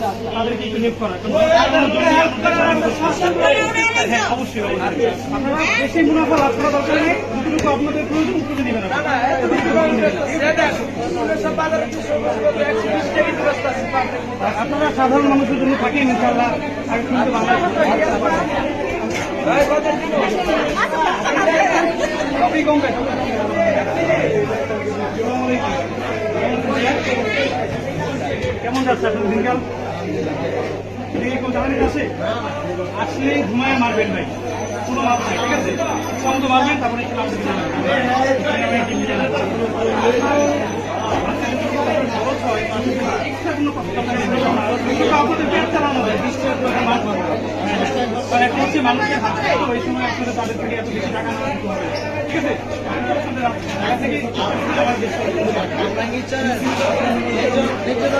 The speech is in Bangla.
তাদেরকে একটু হেল্প করা। হ্যাঁ অবশ্যই অবশ্যই। আপনারা বেশি মুনাফা লাভ করা দরকার নেই যতটুকু আপনাদের প্রয়োজন উত্তরে দিবেন আপনারা। সাধারণ মানুষের জন্য থাকেন আগে শুনতে কেমন যাচ্ছে আপনার দিনকাল? কেউ জানানি আছে আসলে ঘুমায় মারবেন ভাই কোনো মাপ নাই ঠিক আছে? সঙ্গ মারবেন তারপরে একটু মাপ দিতে আপনাদের পেট চালানো যায় বিশ টাকা মাছ আর একটা হচ্ছে মানুষের হাত ওই সময় আপনাদের তাদের থেকে এত বেশি টাকা না হবে ঠিক আছে? আপনাদের থেকে আবার বেশি আমরা